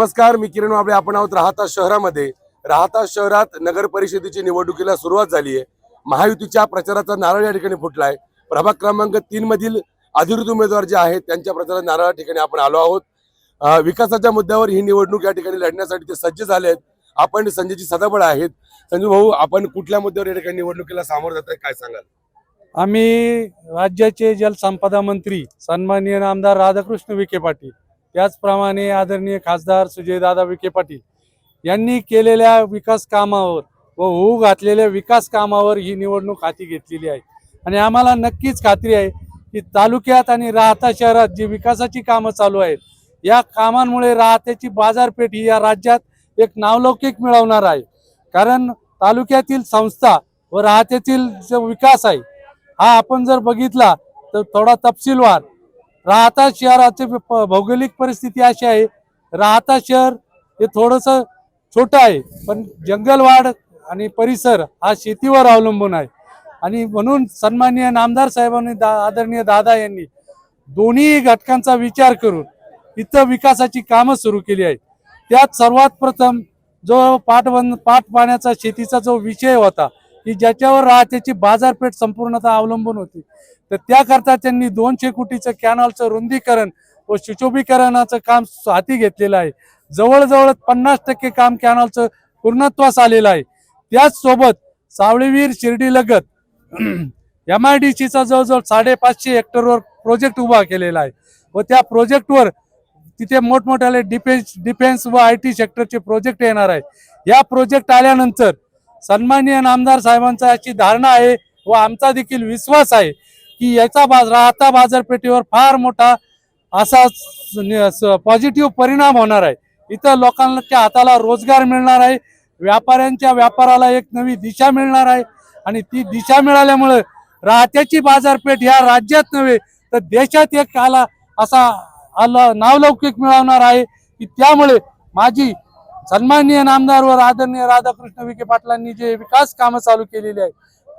नमस्कार मी किरण वाबळे. आपण आहोत राहता शहरामध्ये. राहता शहरात नगर परिषदेची निवडणुकीला सुरुवात झाली आहे. महायुतीच्या प्रचाराचा नारळ या ठिकाणी फुटलाय. प्रभाग क्रमांक तीन मधील अधिकृत उमेदवार जे आहेत त्यांच्या प्रचारात नारळ या ठिकाणी आपण आलो आहोत. विकासाच्या मुद्द्यावर ही निवडणूक या ठिकाणी लढण्यासाठी ते सज्ज झाले आहेत. आपण संजयची सदाबळ आहेत. संजू भाऊ आपण कुठल्या मुद्द्यावर या ठिकाणी निवडणुकीला सामोरं जात काय सांगाल? आम्ही राज्याचे जलसंपदा मंत्री सन्माननीय आमदार राधाकृष्ण विखे पाटील त्याचप्रमाणे आदरणीय खासदार सुजयदादा विखे पाटील यांनी केलेल्या विकास कामावर व होऊ घातलेल्या विकास कामावर ही निवडणूक हाती घेतलेली आहे. आणि आम्हाला नक्कीच खात्री आहे की तालुक्यात आणि राहता शहरात जी विकासाची कामं चालू आहेत या कामांमुळे राहत्याची बाजारपेठ ही या राज्यात एक नावलौकिक मिळवणार आहे. कारण तालुक्यातील संस्था व राहत्यातील जो विकास आहे हा आपण जर बघितला तर थोडा तपशीलवार राहता शहराची प- भौगोलिक परिस्थिती अशी आहे. राहता शहर हे थोडंसं छोटं आहे पण जंगलवाढ आणि परिसर हा शेतीवर अवलंबून आहे. आणि म्हणून सन्माननीय नामदार साहेबांनी दा आदरणीय दादा यांनी दोन्ही घटकांचा विचार करून इथं विकासाची कामं सुरू केली आहेत. त्यात सर्वात प्रथम जो पाटबंद पाट पाण्याचा शेतीचा जो विषय होता की ज्याच्यावर राहत्याची बाजारपेठ संपूर्णतः अवलंबून होती. तर त्याकरता त्यांनी दोनशे कोटीचं कॅनॉलचं रुंदीकरण व सुशोभीकरणाचं काम हाती घेतलेलं आहे. जवळजवळ पन्नास टक्के काम कॅनॉलचं पूर्णत्वास आलेलं आहे. त्याचसोबत सावळीवीर शिर्डी लगत एम आय डी सीचा जवळजवळ साडेपाचशे हेक्टरवर प्रोजेक्ट उभा केलेला आहे. व त्या प्रोजेक्टवर तिथे मोठमोठ्याले डिफेन्स डिफेन्स व आय टी सेक्टरचे प्रोजेक्ट येणार आहे. या प्रोजेक्ट आल्यानंतर सन्माननीय नामदार साहेबांचा याची धारणा आहे व आमचा देखील विश्वास आहे की याचा बाज राहता बाजारपेठेवर फार मोठा असा पॉझिटिव्ह परिणाम होणार आहे. इथं लोकांच्या हाताला रोजगार मिळणार आहे. व्यापाऱ्यांच्या व्यापाराला एक नवी दिशा मिळणार आहे. आणि ती दिशा मिळाल्यामुळे राहत्याची बाजारपेठ ह्या राज्यात नव्हे तर देशात एक आला असा आला नावलौकिक मिळवणार आहे. की त्यामुळे माझी सन्माननीय नामदारवर व आदरणीय राधाकृष्ण विखे पाटलांनी जे विकास कामं चालू केलेली आहे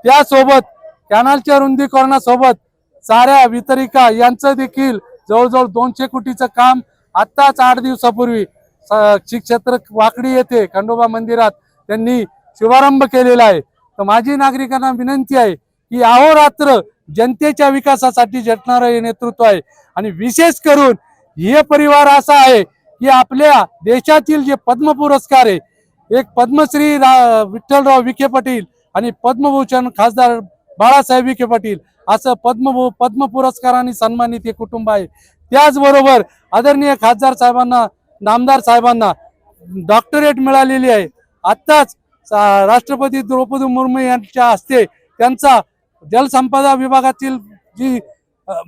त्यासोबत कॅनलच्या रुंदीकरणासोबत साऱ्या वितरिका यांचं देखील जवळजवळ दोनशे कोटीचं काम आत्ताच आठ दिवसापूर्वी स- क्षेत्र वाकडी येथे खंडोबा मंदिरात त्यांनी शुभारंभ केलेला आहे. तर माझी नागरिकांना विनंती आहे की अहोरात्र जनतेच्या विकासासाठी झटणारं हे नेतृत्व आहे. आणि विशेष करून हे परिवार असा आहे की आपल्या देशातील जे पद्म पुरस्कार आहे एक पद्मश्री रा- विठ्ठलराव विखे पाटील आणि पद्मभूषण खासदार बाळासाहेब विखे पाटील असं पद्म पद्म पुरस्काराने सन्मानित हे कुटुंब आहे. त्याचबरोबर आदरणीय खासदार साहेबांना नामदार साहेबांना डॉक्टरेट मिळालेली आहे. आत्ताच सा- राष्ट्रपती द्रौपदी मुर्मू यांच्या हस्ते त्यांचा जलसंपदा विभागातील जी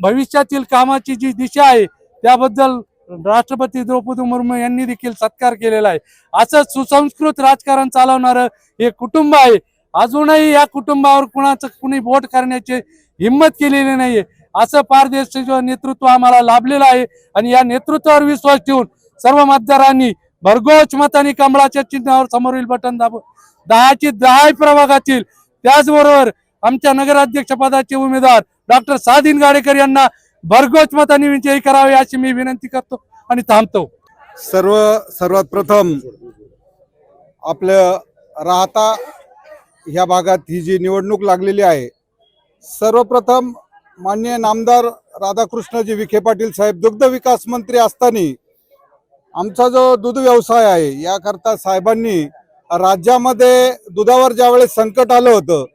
भविष्यातील कामाची जी दिशा आहे त्याबद्दल राष्ट्रपती द्रौपदी मुर्मू यांनी देखील सत्कार केलेला आहे. असं सुसंस्कृत राजकारण चालवणारं हे कुटुंब आहे. अजूनही या कुटुंबावर कुणाचं कुणी बोट करण्याची हिंमत केलेली नाहीये. असं पारदर्शक नेतृत्व आम्हाला लाभलेलं आहे आणि या नेतृत्वावर विश्वास ठेवून सर्व मतदारांनी भरघोच मताने कमळाच्या चिन्हावर समोरील बटन दाब दहाची दहा प्रभागातील त्याचबरोबर आमच्या नगराध्यक्ष पदाचे उमेदवार डॉक्टर सादिन गाडेकर यांना भरघोच मताने विजयी करावे अशी मी विनंती करतो. आणि थांबतो. सर्व सर्वात प्रथम आपलं राहता ह्या भागात ही जी निवडणूक लागलेली आहे सर्वप्रथम माननीय नामदार राधाकृष्णजी विखे पाटील साहेब दुग्ध विकास मंत्री असताना आमचा जो दूध व्यवसाय आहे याकरता साहेबांनी राज्यामध्ये दुधावर ज्यावेळेस संकट आलं होतं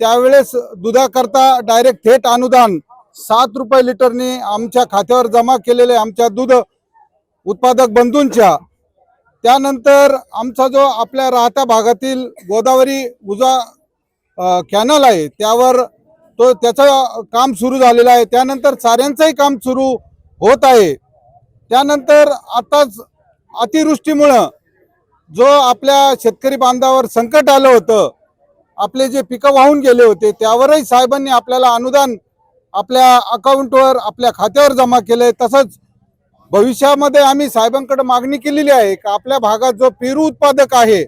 त्यावेळेस दुधाकरता डायरेक्ट थेट अनुदान सात रुपये लिटरनी आमच्या खात्यावर जमा केलेले आमच्या दूध उत्पादक बंधूंच्या. त्यानंतर आमचा जो आपल्या राहत्या भागातील गोदावरी उजा कॅनल आहे त्यावर तो त्याचं काम सुरू झालेलं आहे. त्यानंतर चाऱ्यांचंही काम सुरू होत आहे. त्यानंतर आताच अतिवृष्टीमुळं जो आपल्या शेतकरी बांधावर संकट आलं होतं आपले जे पिकं वाहून गेले होते त्यावरही साहेबांनी आपल्याला अनुदान आपल्या अकाउंटवर आपल्या खात्यावर जमा केलं आहे तसंच भविष्यामध्ये आम्ही साहेबांकडे मागणी केलेली आहे की आपल्या भागात जो पेरू उत्पादक आहे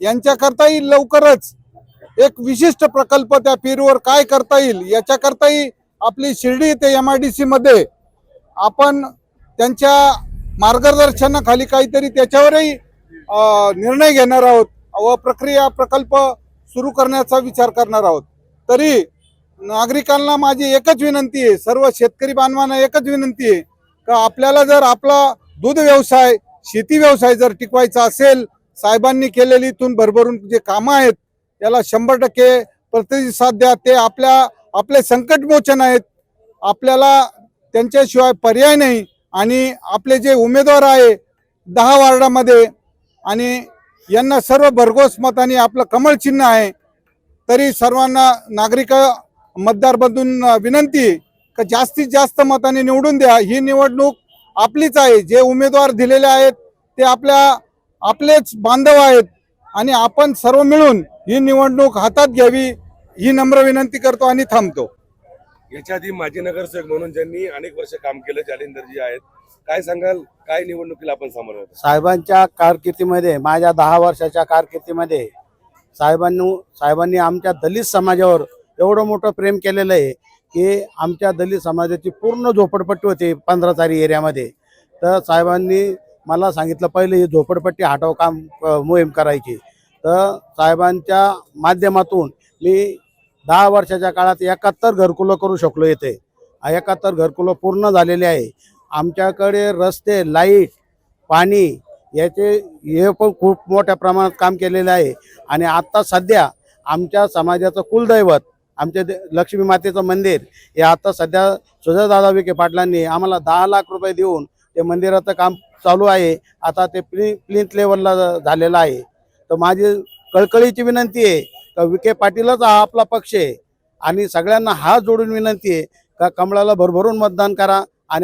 यांच्याकरताही लवकरच एक विशिष्ट प्रकल्प त्या पेरूवर काय करता येईल याच्याकरताही आपली शिर्डी ते एम आय डी सीमध्ये आपण त्यांच्या मार्गदर्शनाखाली काहीतरी त्याच्यावरही निर्णय घेणार आहोत व प्रक्रिया प्रकल्प सुरू करण्याचा विचार करणार आहोत. तरी नागरिकांना माझी एकच विनंती आहे सर्व शेतकरी बांधवांना एकच विनंती आहे का आपल्याला जर आपला दूध व्यवसाय शेती व्यवसाय जर टिकवायचा असेल साहेबांनी केलेली इथून भरभरून जे कामं आहेत त्याला शंभर टक्के प्रतिसाद द्या. ते आपल्या आपले संकटमोचन आहेत. आपल्याला त्यांच्याशिवाय पर्याय नाही. आणि आपले जे उमेदवार आहे दहा वार्डामध्ये आणि यांना सर्व भरघोस मताने आपलं कमळ चिन्ह आहे. तरी सर्वांना नागरिक मतदार बंधून विनंती आहे का जास्तीत जास्त मताने निवडून द्या. ही निवडणूक आपलीच आहे. जे उमेदवार दिलेले आहेत ते आपल्या आपलेच बांधव आहेत. आणि आपण सर्व मिळून ही निवडणूक हातात घ्यावी ही नम्र विनंती करतो आणि थांबतो. याच्या आधी माजी नगरसेवक म्हणून ज्यांनी अनेक वर्ष काम केलं जालिंदरजी आहेत. काय सांगाल? काय निवडणुकीला आपण समोर आहोत? साहेबांच्या कारकिर्दीमध्ये माझ्या दहा वर्षाच्या कारकिर्दीमध्ये साहेबांनी साहेबांनी आमच्या दलित समाजावर एवढं मोठं प्रेम केलेलं आहे. की आमच्या दलित समाजाची पूर्ण झोपडपट्टी होती पंधरा तारी एरियामध्ये. तर साहेबांनी मला सांगितलं पहिले ही झोपडपट्टी हटाव काम मोहीम करायची. तर साहेबांच्या माध्यमातून मी दहा वर्षाच्या काळात एकाहत्तर घरकुलं करू शकलो येते एकाहत्तर घरकुलं पूर्ण झालेले आहे. आमच्याकडे रस्ते लाइट पाणी याचे हे पण खूप मोठ्या प्रमाणात काम केलेलं आहे. आणि आत्ता सध्या आमच्या समाजाचं कुलदैवत आमच्या दे- लक्ष्मी मातेचं मंदिर हे आता सध्या सुजादादा विखे पाटलांनी आम्हाला दहा लाख रुपये देऊन ते मंदिराचं काम चालू आहे. आता ते प्लि प्लिंथ लेवलला झालेलं आहे. तर माझी कळकळीची विनंती आहे का विखे पाटीलच हा आपला पक्ष आहे आणि सगळ्यांना हात जोडून विनंती आहे का कमळाला भरभरून मतदान करा